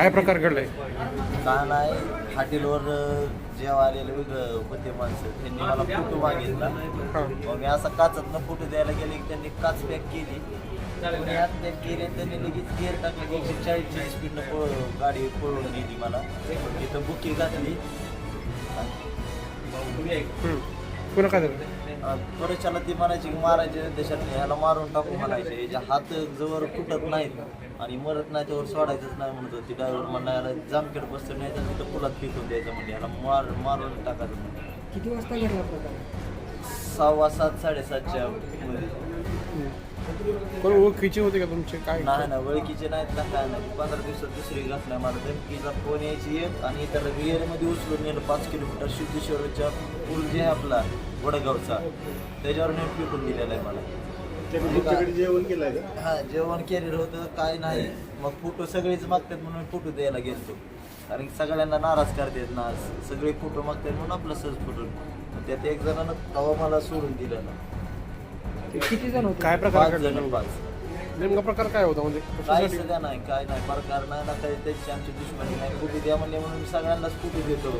काय प्रकार घडलाय? का नाही हॉटेलवर जेव्हा आलेलं होते माणसं त्यांनी मला फोटो मागितला. मग मी असा काचातनं फोटो द्यायला गेले की त्यांनी काच पॅक केली. कोणी हात पॅक केली त्यांनी लगेच गेअर टाकलं की एकशे चाळीसच्या स्पीडनं पळ गाडी पळवून गेली मला. तिथं बुकी घातली. पुन्हा काय झालं? थोड्याच्याला ती म्हणायची की मारायचे देशात ह्याला मारून टाकू म्हणायचे. याच्या हात जवळ फुटत नाहीत आणि मरत नाही त्यावर सोडायचंच नाही म्हणत होती. ड्रायव्हर म्हणला याला जामखेड बसतं नाही तर तिथं पुलात फेकून द्यायचं म्हणजे याला मार मारून टाकायचं म्हणजे किती वाजता घडला प्रकार? सहावा सात साडेसातच्या मध्ये. कोण ओळखीचे होते का तुमचे? काय? नाही ना ओळखीचे नाहीत ना काय नाही. पंधरा दिवसात दुसरी घटना मला धमकीचा फोन यायची एक आणि त्याला विहिरीमध्ये उचलून नेलं. पाच किलोमीटर सिद्धेश्वरच्या पूल जे आहे आपला वडगावचा त्याच्यावर नेट पिकून दिलेला आहे मला. जेवण हा जेवण केलेलं होतं काय नाही. मग फोटो सगळेच मागतात म्हणून फोटो द्यायला गेलतो. कारण सगळ्यांना नाराज करतात ना सगळे फोटो मागतात म्हणून आपला सहज फोटो. त्यात एक जणांना तवा मला सोडून दिलं ना. किती जण होते? काय प्रकार पाच घडला? जण पाच. नेमका प्रकार काय होता म्हणजे? काय कशासाठी? सध्या नाही काय नाही. प्रकार नाही ना काही त्यांची आमची दुश्मनी नाही. फोटो द्या म्हणले म्हणून मी सगळ्यांनाच फोटो देतो.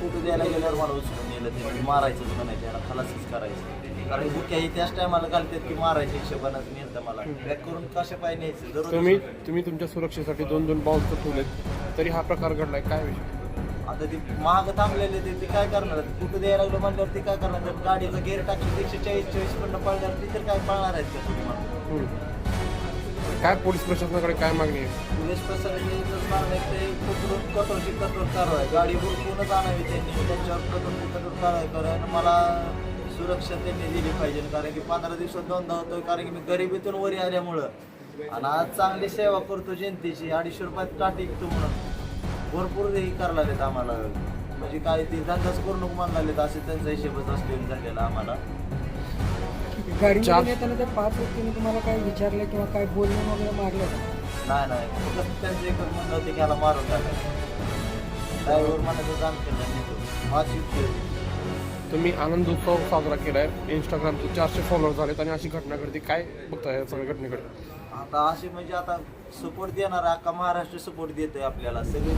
फोटो द्यायला गेल्यावर मला उचलून नेलं ते. मारायचंच म्हणायचं याला खलासच करायचं. कारण बुक्या ही त्याच टायमाला घालतात की मारायच्या हिशोबानं नेलं मला. बॅक करून कशा पाय न्यायचं? जरूर तुम्ही तुम्ही तुमच्या सुरक्षेसाठी दोन दोन बाउल ठेवलेत. तरी हा प्रकार घडलाय. काय विषय? आता ते महाग थांबलेले ते ते काय करणार? कुठं द्यायला लागलं म्हणल्यावर ते काय करणार? तर गाडीचं गेअर टाकलं एकशे चाळीस चाळीस पण पळल्यावर ते तर काय पळणार आहेत का तुम्ही. काय पोलीस प्रशासनाकडे काय मागणी आहे? पोलीस प्रशासनाने मागणं की ते कठोर कठोरची कठोर कारवाई. गाडी हुडकूनच आणावी त्यांनी. त्यांच्यावर कठोर कठोर कारवाई करायला मला सुरक्षा त्यांनी दिली पाहिजे. कारण की पंधरा दिवसात दोनदा होतो कारण की मी गरिबीतून वरी आल्यामुळं. आणि आज चांगली सेवा करतो जनतेची. अडीचशे रुपयात काठी विकतो म्हणून. भरपूर हे करायला लागलेत आम्हाला. म्हणजे काय ते धंदाच करू नको लागलेत असे त्यांचा हिशेबच असलेला झालेला आम्हाला. गाडीमध्ये येताना त्या पाच व्यक्तीने तुम्हाला काय विचारलं किंवा काय बोलणं वगैरे मारलं? नाही नाही. फक्त त्यांचं एकच म्हणणं होतं की ह्याला मारून टाकायचं ड्रायव्हर म्हणायचं जाम केलं युक्ती होती तुम्ही आनंद उत्सव साजरा केलाय. इंस्टाग्रामचे चारशे फॉलोअर झालेत आणि अशी घटना घडते. काय बघताय या सगळ्या घटनेकडे? आता असे म्हणजे आता सपोर्ट देणार अख्खा महाराष्ट्र सपोर्ट देतोय आपल्याला सगळे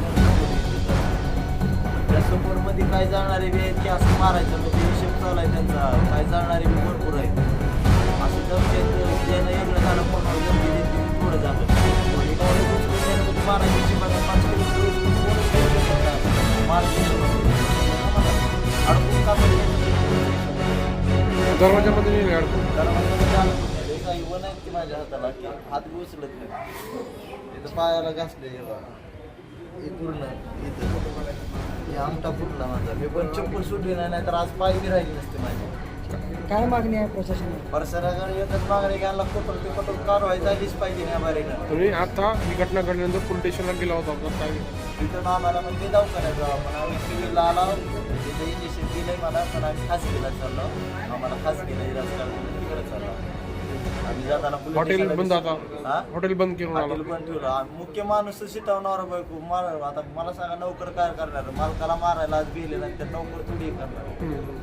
त्या सपोर्टमध्ये काय जाणारे बी आहेत की असं मारायचं म्हणजे हिशेब चालू आहे त्यांचा काय जाणारे बी भरपूर आहेत असं जमतेत देणं वेगळं झालं कोणावर जमते थोडं झालं कोणी काय म्हणजे मारायची पाच अडकून का दरवाजामध्ये पण नाही. की माझ्या हाताला? की हात उचलत नाही? इथं पायाला घासले पूर्ण इथं. हे आमटा फुटला माझा. मी पण चप्पल सुटली नाही नाहीतर आज पाय बी राहिली नसते माझी. काय मागणी आहे प्रशासनाला? परसराकडे येतात मागणी घ्यायला कठोर ते कठोर कारवाई झालीच पाहिजे या बारीनं. तुम्ही आता ही घटना घडल्यानंतर पोलीस स्टेशनला गेला होता तर काय? तिथं आम्हाला म्हणजे दवाखान्यात जावं पण आम्ही सिव्हिलला आला. तिथे इंजेक्शन दिलंय मला पण आम्ही खासगीला चाललो. आम्हाला खासगीला इलाज करायला तिकडे चाललो. आम्ही जाताना police हॉटेल बंद. आता. हा? हॉटेल बंद करून आला. हॉटेल पण ठेवलं. मुख्य माणूस शिटवणार बायको मार आता मला सांगा नोकर काय करणार? मालकाला मारायला आज गेले नाही तर नोकर थोडी हे करणार. हम्म.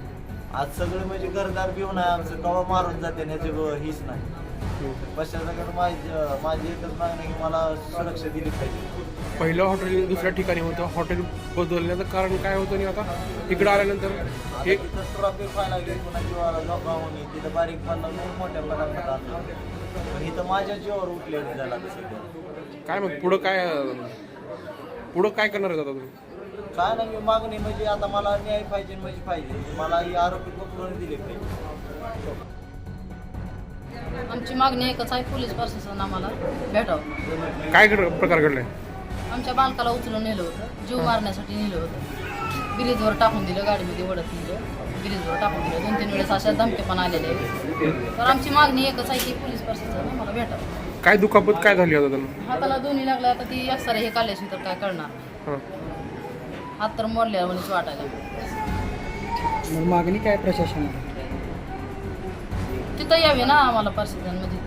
आज सगळे म्हणजे घरदार घेऊन आहे आमचं. कवा मारून जाते आणि ह्याची ब- हीच नाही. माझी माझी एकच मागणी आहे की मला सुरक्षा दिली पाहिजे. पहिलं हॉटेल दुसऱ्या ठिकाणी होतं. हॉटेल बदलण्याचं कारण काय होतं आणि आता इकडे आल्यानंतर हे तिथं ट्रॉफिक व्हायला लागली. पुन्हा जीवाला लोकांनी तिथं बारीक मोठ्या आणलं पण इथं माझ्या जीवावर उठलेलं झाला आता सध्या. काय मग पुढं काय पुढं काय करणार आहेत आता तुम्ही? काय नाही मी मागणी म्हणजे आता मला न्याय पाहिजे म्हणजे पाहिजे. मला ही आरोपी पकडून दिले पाहिजे. आमची मागणी एकच आहे पोलीस प्रशासन आम्हाला भेटावं. काय घड- प्रकार घडलाय? आमच्या बालकाला उचलून नेलं होतं जीव मारण्यासाठी नेलं होतं. ब्रिजवर टाकून दिलं गाडीमध्ये ओढत नेलं. ब्रिजवर टाकून दिलं. दोन तीन वेळेस अशा धमके पण आलेले आहेत. तर आमची मागणी एकच आहे की पोलीस प्रशासन आम्हाला भेटावं. काय दुखापत काय झाली आता त्यांना? हाताला दोन्ही लागल्या आता ती एक्सरे हे काढल्याशी तर काय करणार? हां. हात तर मोडल्या म्हणून वाटायला मग मागणी काय प्रशासनाला? तिथं यावे ना आम्हाला म्हणजे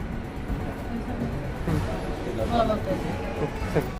मला बघता येते